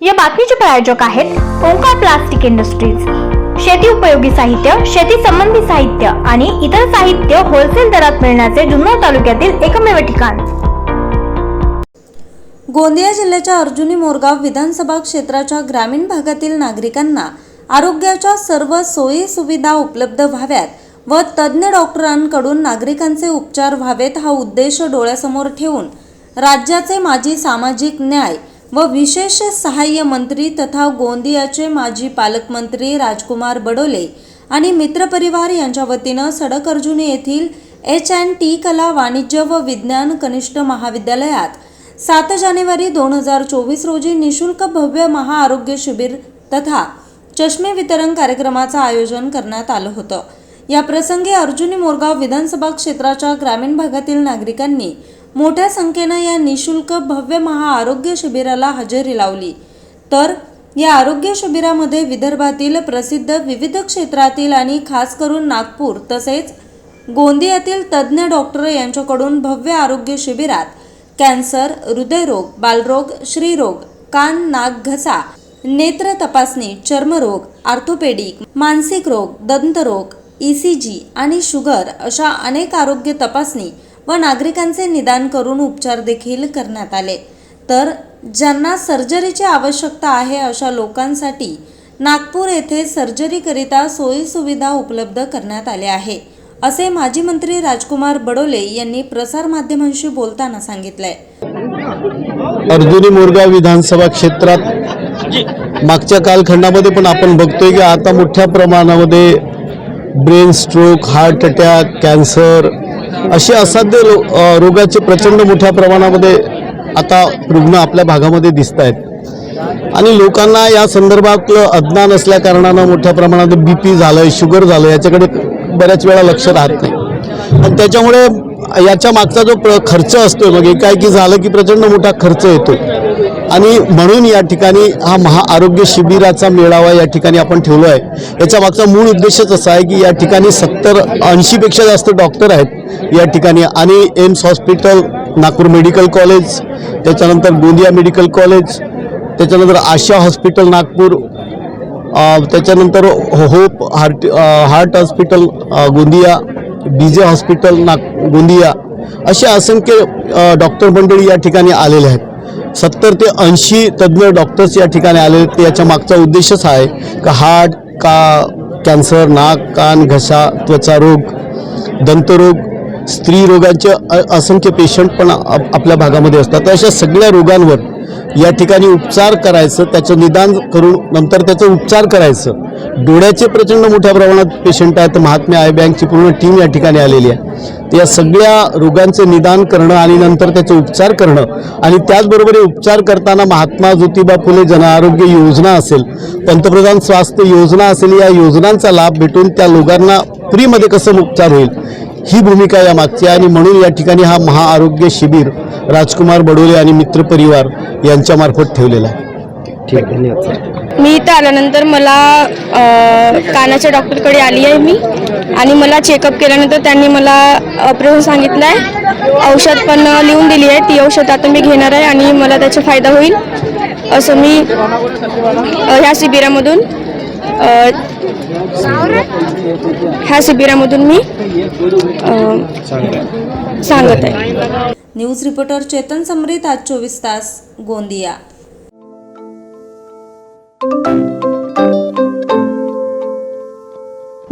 या बातमीचे प्रायोजक आहेत ओंकार प्लास्टिक इंडस्ट्रीज. शेती उपयोगी साहित्य शेती संबंधी साहित्य आणि इतर साहित्य होलसेल दरात मिळण्याचे जुन्नर तालुक्यातील एकमेव ठिकाण. गोंदिया जिल्ह्याच्या अर्जुनी मोरगाव विधानसभा क्षेत्राच्या ग्रामीण भागातील नागरिकांना आरोग्याच्या सर्व सोयी सुविधा उपलब्ध व्हाव्यात व तज्ज्ञ डॉक्टरांकडून नागरिकांचे उपचार व्हावेत हा उद्देश डोळ्यासमोर ठेवून राज्याचे माजी सामाजिक न्याय व विशेष सहाय्य मंत्री तथा गोंदियाचे माजी पालकमंत्री राजकुमार बडोले आणि मित्रपरिवार यांच्या वतीनं सडक अर्जुनी येथील एच अँड टी कला वाणिज्य व विज्ञान कनिष्ठ महाविद्यालयात सात जानेवारी दोन हजार चोवीस रोजी निशुल्क भव्य महाआरोग्य शिबिर तथा चष्मे वितरण कार्यक्रमाचं आयोजन करण्यात आलं होतं. या प्रसंगी अर्जुनी मोरगाव विधानसभा क्षेत्राच्या ग्रामीण भागातील नागरिकांनी मोठ्या संख्येनं या निशुल्क भव्य महाआरोग्य शिबिराला हजेरी लावली. तर या आरोग्य शिबिरामध्ये विदर्भातील प्रसिद्ध विविध क्षेत्रातील आणि खास करून नागपूर तसेच गोंदियातील तज्ज्ञ डॉक्टर यांच्याकडून भव्य आरोग्य शिबिरात कॅन्सर हृदयरोग बालरोग श्रीरोग कान नाक घसा नेत्र तपासणी चर्मरोग आर्थोपेडिक मानसिक रोग दंतरोग ई सी जी आणि शुगर अशा अनेक आरोग्य तपासणी व नागरिकांचे निदान करून उपचार देखील करण्यात आले. तर ज्यांना सर्जरीची आवश्यकता आहे अशा लोकांसाठी नागपूर येथे सर्जरीकरिता सोयी सुविधा उपलब्ध करण्यात आल्या आहे असे माजी मंत्री राजकुमार बडोले यांनी प्रसारमाध्यमांशी बोलताना सांगितलंय. अर्जुनी मोरगाव विधानसभा क्षेत्रात मागच्या कालखंडामध्ये पण आपण बघतोय की आता मोठ्या प्रमाणामध्ये brain stroke heart attack cancer असे असाध्य लो रोगाचे प्रचंड मोठ्या प्रमाणामध्ये आता रुग्ण आपल्या भागामध्ये दिसत आहेत आणि लोकांना या संदर्भातलं अज्ञान असल्या कारणानं मोठ्या प्रमाणात बी पी झालं शुगर झालं याच्याकडे बऱ्याच वेळा लक्ष राहत नाही. आणि त्याच्यामुळे याच्या मागचा जो प्र खर्च असतो मग एकाएकी झालं की प्रचंड मोठा खर्च येतो आणि म्हणून या ठिकाणी हा महाआरोग्य शिबिराचा मेळावा या ठिकाणी आपण ठेवलो आहे. याच्या मागचा मूळ उद्देशच असा आहे की या ठिकाणी सत्तर ऐंशीपेक्षा जास्त डॉक्टर आहेत या ठिकाणी आणि AIIMS hospital Nagpur medical college त्याच्यानंतर गोंदिया मेडिकल कॉलेज त्याच्यानंतर आशा हॉस्पिटल नागपूर त्याच्यानंतर hope heart heart hospital Gondia D J hospital नाग गोंदिया असे असंख्य डॉक्टर मंडळी या ठिकाणी आलेले आहेत. सत्तर ते ऐंशी तज्ज्ञ डॉक्टर्स या ठिकाणी आलेले आहेत याच्या मागचा उद्देशच आहे का हार्ट का कॅन्सर नाक कान घसा त्वचा रोग दंतरोग स्त्री रोगांचे अ- असंख्य पेशंट पण आप- आपल्या भागामध्ये असतात. तर अशा सगळ्या रोगांवर या ठिकाणी उपचार करायचं त्याचं निदान करून नंतर त्याचं उपचार करायचं. डोळ्याचे प्रचंड मोठ्या प्रमाणात पेशंट आहेत. महात्मा आय बँकची पूर्ण टीम या ठिकाणी आलेली आहे. तर या सगळ्या रोगांचं निदान करणं आणि नंतर त्याचे उपचार करणं आणि त्याचबरोबर हे उपचार करताना महात्मा ज्योतिबा फुले जनआरोग्य योजना असेल पंतप्रधान स्वास्थ्य योजना असेल या योजनांचा लाभ भेटून त्या लोकांना फ्रीमध्ये कसं उपचार होईल? ही भूमिका या मागची आहे. आणि म्हणून या ठिकाणी हा महाआरोग्य शिबिर राजकुमार बडोले आणि मित्रपरिवार यांच्यामार्फत ठेवलेला आहे. ठीक आहे धन्यवाद मी इथं आल्यानंतर मला कानाच्या डॉक्टरकडे आली आहे मी. आणि मला चेकअप केल्यानंतर त्यांनी मला ऑपरेशन सांगितलं आहे. औषध पण लिहून दिली आहे. ती औषध आता मी घेणार आहे आणि मला त्याचा फायदा होईल. असं मी ह्या शिबिरामधून ह्या शिबिरामधून मी सांगत आहे. न्यूज रिपोर्टर चेतन समरीत आज चोवीस तास गोंदिया.